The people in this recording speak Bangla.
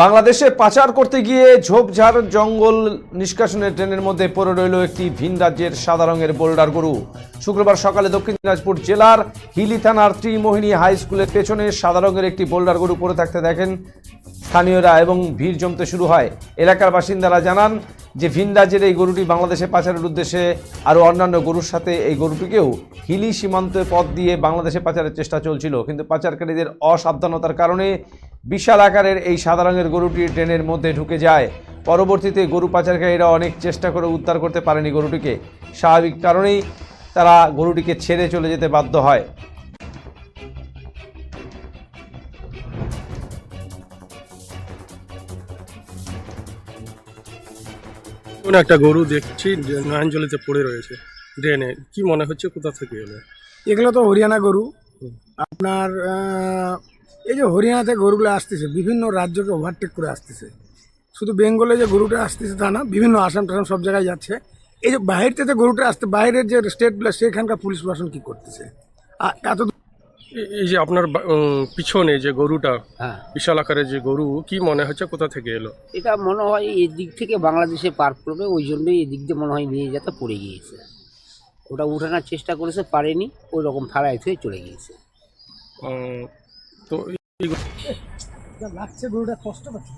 বাংলাদেশে পাচার করতে গিয়ে ঝোপঝাড় জঙ্গল নিষ্কাশনের ট্রেনের মধ্যে পড়ে রইল একটি ভিন রাজ্যের সাদা রঙের বোল্ডার গরু। শুক্রবার সকালে দক্ষিণ দিনাজপুর জেলার হিলি থানার ত্রিমোহিনী হাই স্কুলের পেছনে সাদা রঙের একটি বোল্ডার গরু পড়ে থাকতে দেখেন স্থানীয়রা এবং ভিড় জমতে শুরু হয়। এলাকার বাসিন্দারা জানান যে ভিন রাজ্যের এই গরুটি বাংলাদেশে পাচারের উদ্দেশ্যে আরও অন্যান্য গরুর সাথে এই গরুটিকেও হিলি সীমান্ত পথ দিয়ে বাংলাদেশে পাচারের চেষ্টা চলছিল। কিন্তু পাচারকারীদের অসাবধানতার কারণে বিশাল আকারের এই সাদা রঙের গরুটি ট্রেনের মধ্যে ঢুকে যায়। পরবর্তীতে গরু পাচারকারীরা অনেক চেষ্টা করে উদ্ধার করতে পারেনি গরুটিকে। স্বাভাবিক কারণেই তারা গরুটিকে ছেড়ে চলে যেতে বাধ্য হয়। কোন একটা গরু দেখছি যে নয়নজলিতে পড়ে রয়েছে ড্রেনে। কি মনে হচ্ছে কোথা থেকে এলো? এগুলো তো হরিয়ানা গরু। আপনার এই যে হরিয়ানাতে গরুগুলো আসতেছে বিভিন্ন রাজ্যকে ওভারটেক করে আসতেছে। শুধু বেঙ্গলে যে গরুটা আসতেছে তা না বিভিন্ন আসাম টাসাম সব জায়গায় যাচ্ছে। এই যে বাইরের থেকে গরুটা আসতে বাইরের যে স্টেটগুলো সেখানকার পুলিশ প্রশাসন কি করতেছে? আর এত এই- এই যে আপনার পিছনে যে গরুটা হ্যাঁ। বিশাল আকারের যে গরু কি মনে হচ্ছে কোথা থেকে এলো? এটা মনে হয় এদিক থেকে বাংলাদেশে পার করবে ওই জন্যই এদিক দিয়ে মনে হয় নিয়ে যেতে পড়ে গিয়েছে। ওটা উঠানোর চেষ্টা করেছে পারেনি ওই রকম ফাড়াই থেকে চলে গিয়েছে। তো লাগছে গরুটা কষ্ট পাচ্ছে